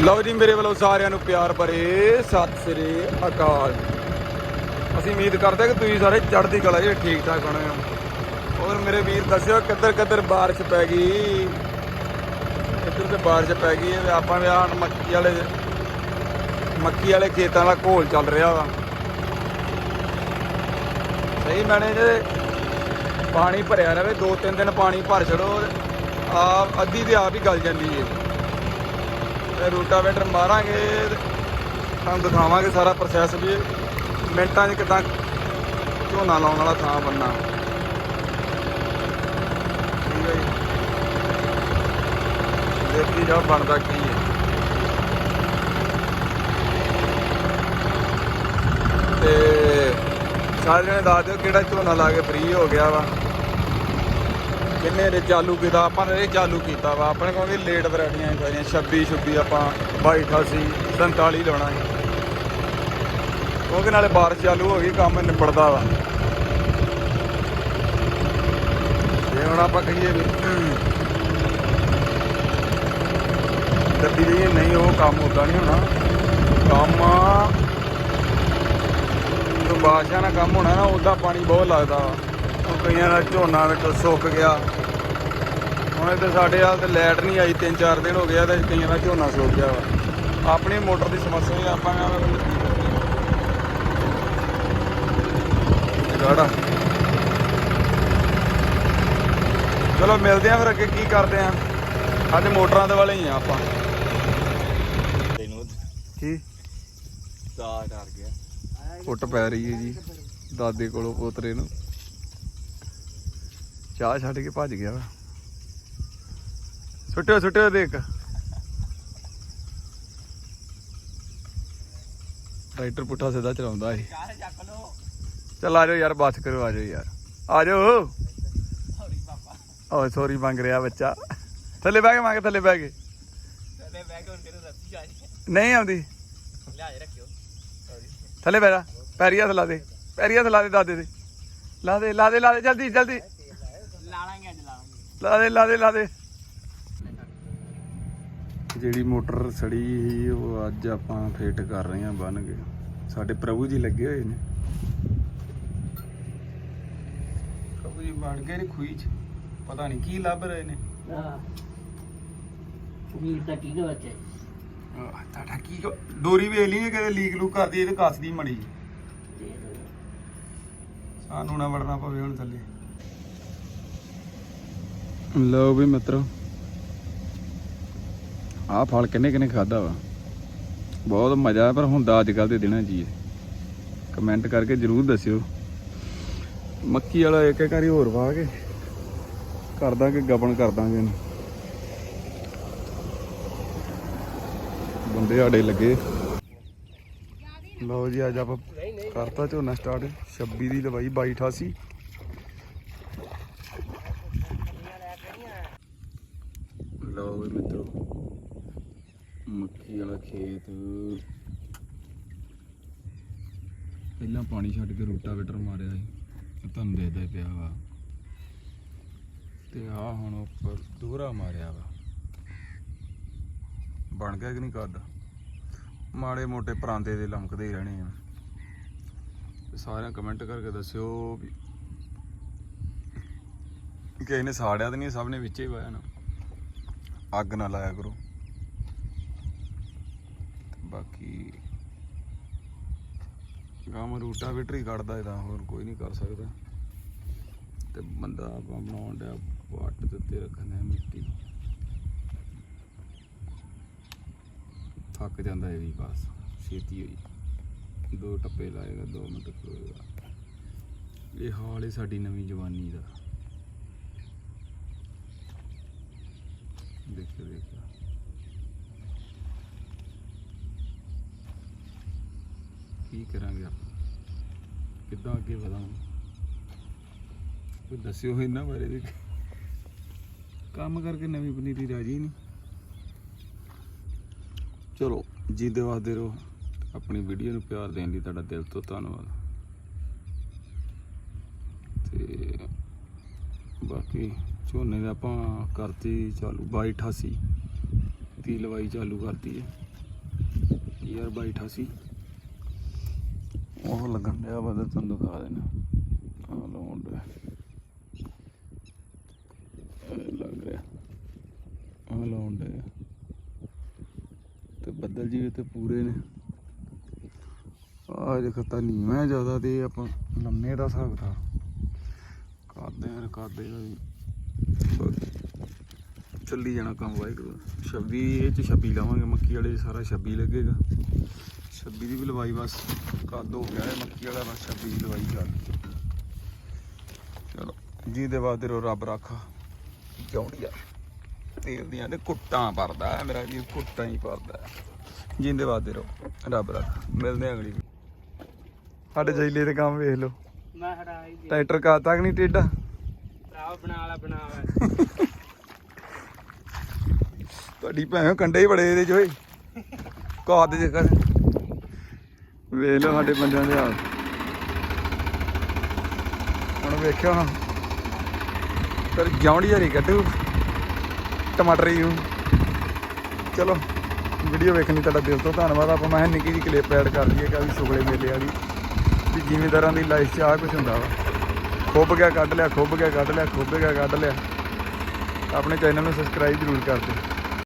ਲਓ ਜੀ, ਮੇਰੇ ਵੱਲੋਂ ਸਾਰਿਆਂ ਨੂੰ ਪਿਆਰ ਭਰੇ ਸਤਿ ਸ੍ਰੀ ਅਕਾਲ। ਅਸੀਂ ਉਮੀਦ ਕਰਦੇ ਕਿ ਤੁਸੀਂ ਸਾਰੇ ਚੜ੍ਹਦੀ ਕਲਾ ਜੀ ਠੀਕ ਠਾਕ ਹੋਣੇ ਹੋ। ਔਰ ਮੇਰੇ ਵੀਰ, ਦੱਸਿਓ ਕਿੱਧਰ ਕਿੱਧਰ ਬਾਰਿਸ਼ ਪੈ ਗਈ? ਇੱਧਰ ਤੇ ਬਾਰਿਸ਼ ਪੈ ਗਈ ਹੈ ਆਪਾਂ ਵੀ ਆਹ ਮੱਕੀ ਵਾਲੇ ਮੱਕੀ ਵਾਲੇ ਖੇਤਾਂ ਦਾ ਘੋਲ ਚੱਲ ਰਿਹਾ ਵਾ। ਸਹੀ ਮੈਨੇ ਜੇ ਪਾਣੀ ਭਰਿਆ ਰਵੇ ਦੋ ਤਿੰਨ ਦਿਨ ਪਾਣੀ ਭਰ ਛੜੋ ਆ ਅੱਧੀ ਤੇ ਆਪ ਹੀ ਗਲ ਜਾਂਦੀ ਹੈ ਤੇ ਰੂਟਾਵੇਟਰ ਮਾਰਾਂਗੇ ਤੁਹਾਨੂੰ ਦਿਖਾਵਾਂਗੇ ਸਾਰਾ ਪ੍ਰੋਸੈਸ ਵੀ। ਮਿੰਟਾਂ 'ਚ ਕਿਦਾਂ ਝੋਨਾ ਲਾਉਣ ਵਾਲਾ ਥਾਂ ਬੰਨਾ ਠੀਕ ਹੈ ਜੀ। ਦੇਖੀ ਜਾ ਬਣਦਾ ਕੀ ਹੈ। ਤੇ ਸਾਰੇ ਜਣੇ ਦੱਸ ਦਿਓ ਕਿਹੜਾ ਝੋਨਾ ਲਾ ਕੇ ਫ੍ਰੀ ਹੋ ਗਿਆ ਵਾ। ਕਿੰਨੇ ਰੇ ਚਾਲੂ ਕੀਤਾ, ਆਪਾਂ ਨੇ ਇਹ ਚਾਲੂ ਕੀਤਾ ਵਾ। ਆਪਣੇ ਕੋਲ ਵੀ ਲੇਟ ਵੈਰਾਈਟੀਆਂ ਸਾਰੀਆਂ 26 26 ਆਪਾਂ 22 88 47 ਲਾਉਣਾ ਹੈ ਕਿਉਂਕਿ ਨਾਲੇ ਬਾਰਿਸ਼ ਚਾਲੂ ਹੋ ਗਈ, ਕੰਮ ਨਿਬੜਦਾ ਵਾ। ਜੇ ਹੁਣ ਆਪਾਂ ਕਹੀਏ ਵੀ ਦੱਬੀ ਦੀ ਨਹੀਂ, ਉਹ ਕੰਮ ਉਦਾਂ ਨਹੀਂ ਹੋਣਾ। ਕੰਮ ਜੋ ਬਾਰਿਸ਼ਾਂ ਨਾਲ ਕੰਮ ਹੋਣਾ ਨਾ ਉਦਾਂ ਪਾਣੀ ਬਹੁਤ ਲੱਗਦਾ ਵਾ। ਕਈਆਂ ਦਾ ਝੋਨਾ ਵਿੱਚੋਂ ਸੁੱਕ ਗਿਆ। ਹੁਣ ਇੱਥੇ ਸਾਡੇ ਹਾਲ ਤੇ ਲਾਈਟ ਨਹੀਂ ਆਈ ਤਿੰਨ ਚਾਰ ਦਿਨ ਹੋ ਗਿਆ ਤੇ ਕਈਆਂ ਦਾ ਝੋਨਾ ਸੁੱਕ ਗਿਆ ਵਾ। ਆਪਣੀ ਮੋਟਰ ਦੀ ਸਮੱਸਿਆ ਹੀ ਆਪਾਂ ਗਾੜਾ। ਚਲੋ ਮਿਲਦੇ ਆਂ ਫਿਰ ਅੱਗੇ ਕੀ ਕਰਦੇ ਆਂ। ਅੱਜ ਮੋਟਰਾਂ ਦੇ ਵਾਲੇ ਹੀ ਆ ਆਪਾਂ। ਕੀ? ਦਾ ਡਰ ਗਿਆ। ਫੁੱਟ ਪੈ ਰਹੀ ਹੈ ਜੀ। ਦਾਦੇ ਕੋਲੋਂ ਪੋਤਰੇ ਨੂੰ। ਚਾਹ ਛੱਡ ਕੇ ਭੱਜ ਗਿਆ ਵਾ। ਸੁੱਟਿਓ ਸੁੱਟਿਓ ਦੇਖ ਟਰੈਕਟਰ ਪੁੱਠਾ ਸਿੱਧਾ ਚਲਾਉਂਦਾ ਸੀ। ਕਾਰ ਚੱਕ ਲੋ ਚੱਲ ਆ ਜਾਓ ਯਾਰ ਬੱਸ ਕਰੋ ਆ ਜਾਓ ਯਾਰ। ਆ ਜਾਓ। ਸੌਰੀ ਪਾਪਾ। ਸੌਰੀ ਮੰਗ ਰਿਹਾ ਬੱਚਾ। ਥੱਲੇ ਬਹਿ ਕੇ ਮੰਗ ਥੱਲੇ ਬਹਿ ਕੇ। ਤੇ ਬੈਗ ਹੁਣ ਤੈਨੂੰ ਰੱਸੀ ਆ ਜੀ ਨਹੀਂ ਆਉਂਦੀ। ਲਿਆ ਰੱਖਿਓ। ਸੌਰੀ ਥੱਲੇ ਬਹਿ ਜਾ। ਪੈਰੀ ਹੱਥ ਲਾ ਦੇ। ਪੈਰੀ ਹੱਥ ਲਾ ਦੇ ਦਾਦੇ ਦੇ। ਲਾ ਦੇ ਲਾ ਦੇ ਲਾ ਦੇ। ਜਲਦੀ ਜਲਦੀ। ਲਾਣਾਂਗੇ ਅੱਜ ਲਾਣਾਂਗੇ ਲਾ ਦੇ ਲਾ ਦੇ ਲਾ ਦੇ। ਜਿਹੜੀ ਮੋਟਰ ਸੜੀ ਸੀ ਉਹ ਅੱਜ ਆਪਾਂ ਫਿੱਟ ਕਰ ਰਹੇ ਹਾਂ ਬਣ ਕੇ। ਸਾਡੇ ਪ੍ਰਭੂ ਜੀ ਲੱਗੇ ਹੋਏ ਨੇ। ਪ੍ਰਭੂ ਜੀ ਬਣ ਗਏ ਨੇ ਖੂਈ ਚ। ਪਤਾ ਨਹੀਂ ਕੀ ਲੱਭ ਰਹੇ ਨੇ। ਹਾਂ ਤਾਂ ਕੀ ਦੋ ਬੱਚੇ ਆਹ, ਤੁਹਾਡਾ ਕੀ ਕ- ਡੋਰੀ ਵੇਖ ਲਈ ਨੇ ਕਦੇ ਲੀਕ ਲੂਕ ਕਰਦੀ ਇਹ ਤੇ ਕੱਸਦੀ ਮੜੀ ਸਾਨੂੰ ਨਾ ਵੜਨਾ ਪਵੇ ਹੁਣ ਥੱਲੇ। ਲਓ ਵੀ ਮਿੱਤਰੋ। ਆਹ ਫਲ ਕਿੰਨੇ ਕਿੰਨੇ ਖਾਦਾ ਵਾ। ਬਹੁਤ ਮਜ਼ਾ ਆ ਪਰ ਹੁੰਦਾ ਅੱਜ ਕੱਲ ਦੇ ਦਿਨਾਂ 'ਚ ਹੀ ਕਮੈਂਟ ਕਰਕੇ ਜਰੂਰ ਦੱਸਿਓ। ਮੱਕੀ ਵਾਲਾ ਇੱਕ ਇੱਕ ਵਾਰੀ ਹੋਰ ਵਾਹ ਕੇ ਕਰ ਦਾਂਗੇ ਗਬਨ ਕਰ ਦਾਂਗੇ ਇਹਨੂੰ। ਬੰਦੇ ਸਾਡੇ ਲੱਗੇ। ਲਓ ਜੀ ਅੱਜ ਆਪਾਂ ਕਰਤਾ ਝੋਨਾ ਸਟਾਰਟ। 26 ਦੀ ਲਵਾਈ 2288 ਲਓ ਮਿੱਤਰੋ। ਮੱਕੀ ਵਾਲਾ ਖੇਤ। ਪਹਿਲਾਂ ਪਾਣੀ ਛੱਡ ਕੇ ਰੋਟਾਵੇਟਰ ਮਾਰਿਆ ਸੀ ਇਹ ਤੁਹਾਨੂੰ ਦੇਖਦਾ ਪਿਆ ਵਾ। ਤੇ ਆ ਹੁਣ ਉੱਪਰ ਦੋਹਰਾ ਮਾਰਿਆ ਵਾ। ਬਣ ਗਿਆ ਕਿ ਨਹੀਂ ਕਰਦਾ ਮਾੜੇ ਮੋਟੇ ਪਰਾਂਦੇ ਦੇ ਲਮਕਦੇ ਹੀ ਰਹਿਣੇ ਆ। ਸਾਰਿਆਂ ਕਮੈਂਟ ਕਰਕੇ ਦੱਸਿਓ ਕਿਸੇ ਨੇ ਸਾੜਿਆ ਤਾਂ ਨਹੀਂ, ਸਭ ਨੇ ਵਿੱਚੇ ਹੀ ਵਾਇਆ ਨਾ। ਅੱਗ ਨਾ ਲਾਇਆ ਕਰੋ। ਬਾਕੀ ਗਾਮ ਰੂਟਾ ਵੀ ਕੱਢਦਾ ਇਹਦਾ, ਹੋਰ ਕੋਈ ਨਹੀਂ ਕਰ ਸਕਦਾ। ਤੇ ਬੰਦਾ ਆਪਾਂ ਬਣਾਉਣ ਡਿਆ, ਵੱਟ ਦੇ ਉੱਤੇ ਰੱਖਣਾ ਮਿੱਟੀ। ਥੱਕ ਜਾਂਦਾ ਇਹ ਵੀ ਬਸ, ਛੇਤੀ ਹੋਈ। ਦੋ ਟੱਪੇ ਲਾਏਗਾ, ਦੋ ਮਿੰਟ ਖਲੋਏਗਾ। ਇਹ ਹਾਲ ਹੈ ਸਾਡੀ ਨਵੀਂ ਜਵਾਨੀ ਦਾ। ਦੇਖਿਓ ਦੇਖਿਓ ਕੀ ਕਰਾਂਗੇ ਆਪਾਂ? ਕਿੱਦਾਂ ਅੱਗੇ ਵਧਾਂਗੇ? ਕੋਈ ਦੱਸਿਓ ਇਹਨਾਂ ਬਾਰੇ ਵੀ। ਕੰਮ ਕਰਕੇ ਨਵੀਂ ਪਨੀਰੀ ਰਾਜੀ ਨਹੀਂ। ਚਲੋ, ਜੀਦੇ ਵਾਸਦੇ ਰਹੋ। ਆਪਣੀ ਵੀਡੀਓ ਨੂੰ ਪਿਆਰ ਦੇਣ ਲਈ ਤੁਹਾਡਾ ਦਿਲ ਤੋਂ ਧੰਨਵਾਦ। ਤੇ ਬਾਕੀ ਝੋਨੇ ਦਾ ਆਪਾਂ ਕਰਤੀ ਚਾਲੂ 2288 ਦੀ ਲਵਾਈ ਚਾਲੂ ਕਰਤੀ ਹੈ। ਯਾਰ ਬੈਠਾ ਸੀ ਉਹ ਲੱਗਣ ਡਿਆ ਵਾ ਤੁਹਾਨੂੰ ਦਿਖਾ ਦੇਣਾ। ਆ ਲਾਉਣ ਲੱਗ ਰਿਹਾ। ਆ ਲਾਉਣ ਤੇ ਬੱਦਲ ਜੀ ਤੇ ਪੂਰੇ ਨੇ। ਆ ਜੇ ਖਤਾ ਨੀਵਾਂ ਜ਼ਿਆਦਾ ਤੇ ਆਪਾਂ ਲੰਮੇ ਦਾ ਹਿਸਾਬ ਥਾ ਕਰਦੇ ਯਾਰ ਕਰਦੇ ਆ। ਚੱਲੀ ਜਾਣਾ ਕੰਮ ਵਾਹਿਗੁਰੂ। 26 ਇਹ ਚ 26 ਲਾਵਾਂਗੇ ਮੱਕੀ ਵਾਲੇ ਸਾਰਾ 26 ਲੱਗੇਗਾ। 26 ਦੀ ਵੀ ਲਵਾਈ ਬਸ ਕੱਦ ਹੋ ਗਿਆ ਮੱਕੀ ਵਾਲਾ ਬਸ 26 ਦੀ ਲਵਾਈ ਚੱਲ ਚਲੋ ਜਿਹਦੇ ਬਾਅਦ ਰੋ ਰੱਬ ਰਾਖਾ ਚੌਂਡੀਆ ਤੇਲ ਦੀਆਂ ਤੇ ਕੁੱਟਾਂ ਭਰਦਾ ਹੈ ਮੇਰਾ ਜੀ ਕੁੱਟਾਂ ਹੀ ਭਰਦਾ ਹੈ। ਜਿੰਦੇ ਬਾਅਦ ਰੋ ਰੱਬ ਰਾਖਾ। ਮਿਲਦੇ ਅਗਲੀ ਸਾਡੇ ਜੈਲੇ ਦੇ ਕੰਮ ਵੇਖ ਲਓ। ਮੈਂ ਹਟਾ ਹੀ ਦੇ ਟਰੈਕਟਰ ਕਾ ਤੱਕ ਨਹੀਂ ਟੇਡਾ ਭਰਾ ਬਣਾ ਲਾ ਬਣਾ ਲਾ ਤੁਹਾਡੀ ਭੈਣ ਕੰਡੇ ਹੀ ਬੜੇ ਇਹਦੇ ਚ ਓਏ। ਕਾਦ ਦੇ ਕਰ ਵੇਖ ਲਓ ਸਾਡੇ ਬੰਦਿਆਂ ਦੇ ਹਾਲ। ਹੁਣ ਵੇਖਿਓ ਹਾਂ ਫਿਰ ਜੌਂਡੀ ਹਰੀ ਕੱਢੂ। ਟਮਾਟਰੀ ਨੂੰ। ਚਲੋ ਵੀਡੀਓ ਵੇਖਣ ਲਈ ਤੁਹਾਡਾ ਦਿਲ ਤੋਂ ਧੰਨਵਾਦ। ਆਪਾਂ ਮੈਂ ਨਿੱਕੀ ਜਿਹੀ ਕਲਿੱਪ ਐਡ ਕਰ ਲਈਏ ਕਿ ਵੀ ਸ਼ੁਗਲੇ ਮੇਲੇ ਵਾਲੀ। ਵੀ ਜ਼ਿਮੀਂਦਾਰਾਂ ਦੀ ਲਾਈਫ 'ਚ ਆ ਕੁਝ ਹੁੰਦਾ ਵਾ। ਖੁੱਬ ਗਿਆ, ਕੱਢ ਲਿਆ, ਖੁੱਬ ਗਿਆ, ਕੱਢ ਲਿਆ, ਖੁੱਬ ਗਿਆ, ਕੱਢ ਲਿਆ। ਆਪਣੇ ਚੈਨਲ ਨੂੰ ਸਬਸਕ੍ਰਾਈਬ ਜ਼ਰੂਰ ਕਰ ਦਿਓ।